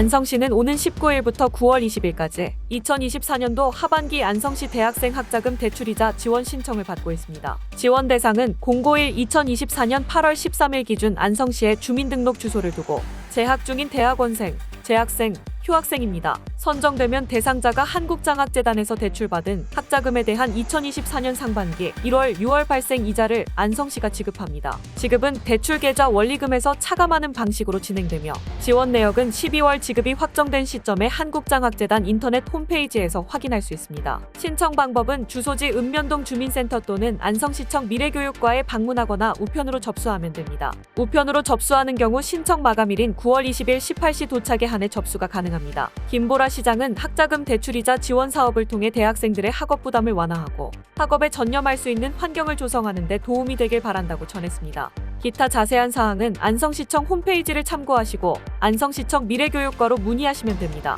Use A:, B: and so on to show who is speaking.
A: 안성시는 오는 19일부터 9월 20일까지 2024년도 하반기 안성시 대학생 학자금 대출이자 지원 신청을 받고 있습니다. 지원 대상은 공고일 2024년 8월 13일 기준 안성시의 주민등록 주소를 두고 재학 중인 대학원생, 재학생, 휴학생입니다. 선정되면 대상자가 한국장학재단에서 대출받은 학자금에 대한 2024년 상반기 1월, 6월 발생 이자를 안성시가 지급합니다. 지급은 대출 계좌 원리금에서 차감하는 방식으로 진행되며 지원 내역은 12월 지급이 확정된 시점에 한국장학재단 인터넷 홈페이지에서 확인할 수 있습니다. 신청 방법은 주소지 읍면동 주민센터 또는 안성시청 미래교육과에 방문하거나 우편으로 접수하면 됩니다. 우편으로 접수하는 경우 신청 마감일인 9월 20일 18시 도착에 한해 접수가 가능 합니다. 김보라 시장은 학자금 대출이자 지원 사업을 통해 대학생들의 학업 부담을 완화하고 학업에 전념할 수 있는 환경을 조성하는 데 도움이 되길 바란다고 전했습니다. 기타 자세한 사항은 안성시청 홈페이지를 참고하시고 안성시청 미래교육과로 문의하시면 됩니다.